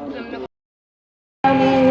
আমি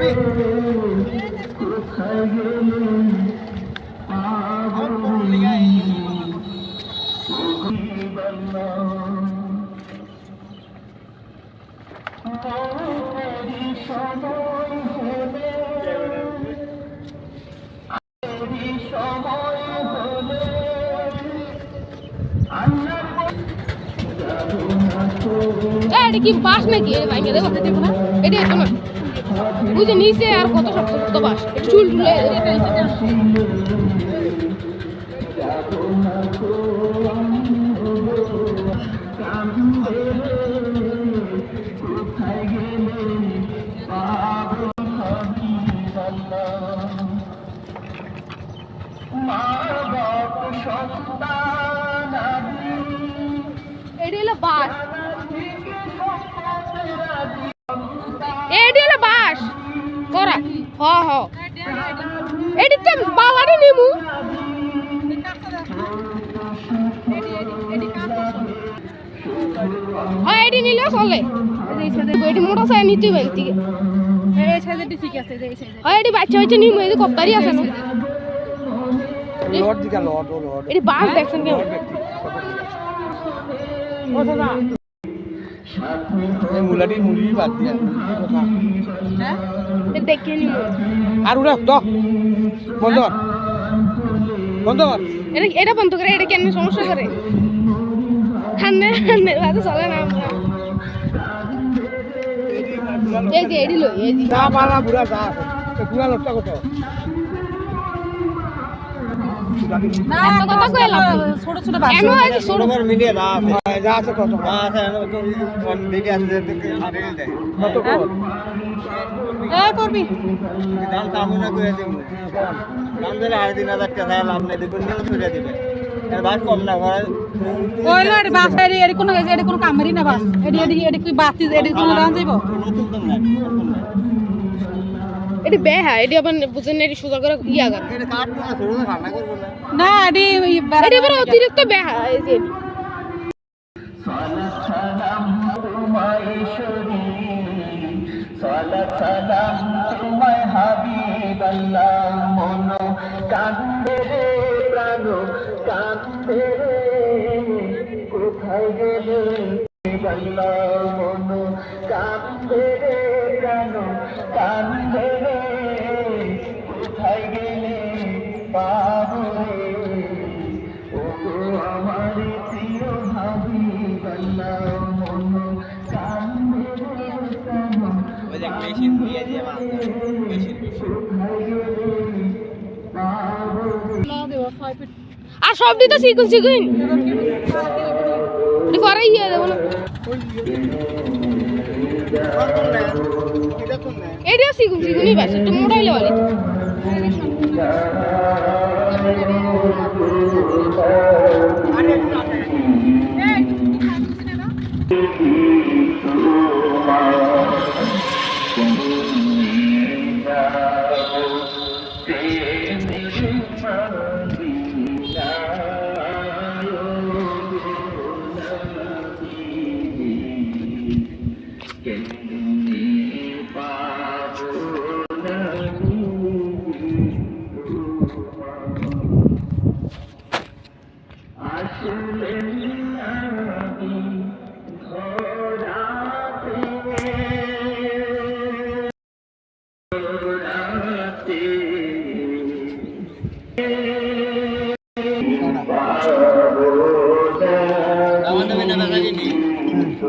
এ করবি এ, এটা কি বাস নাকি? এ ভাঙে দেবো দেখো না? এটা এতো বুঝে নিচে আর কত শক্ত শক্ত বাস। চুল। এটা হলো বাস। বাস করা। হ হ। এটিতে বালারি নিমু। হ্যাঁ এটি নিলেও চলে। এটি মোটর সাইকেল নিতে হবে এদিকে। হ্যাঁ এটি বাচ্চা বাচ্চা নিমু, এদিকে কপ্তারি আছে লড দিকা লড লড এটি বাস দেখছেন কেমন এই মুলাটি মুলি বাদ দিয়া। মুলি দেখে নিমু আর উড়া তো বন্ধ বন্ধ এটা এটা বন্ধ করে এটা কেন সমস্যা করে? হান্নে হান্নে বাজে চলে না আমরা। এই যে এডি লই এই যে। যা পালা বুড়া যা। তো লটটা কত? করবি। দাম কামনা করে দিমু দাম দিলে আড়াই তিন হাজার টাকা লাভ নেই দেখুন নিয়ে দিবে। এর কম না ঘরে ওইলো এটি বাস এটি এটি কোনো এটি কোনো কামেরই না বাস। এটি এটি এটি কি বাতি এটি কোনো রান যাইব? এডি বেহা এডি আবার বুঝেন এডি সোজা করে ইয়া কর। এটা কাটবো না ছোট রান্না করব না না এটি এডি আবার অতিরিক্ত বেহা এই যে এডি। ওই দেখ মেশিন দিয়ে দিয়ে মাছ মেশিন আর সব দিতে শিখুন শিখুন। পরে ইয়ে শিখুন শিখুনই বাস, একটু মোটাইলে বলে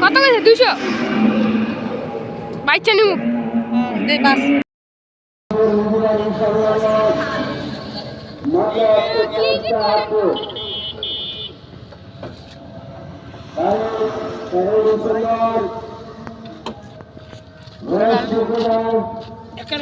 কত গেছে দুশো বাইচা নিমু দে বাস Thank you. ఎక్కడ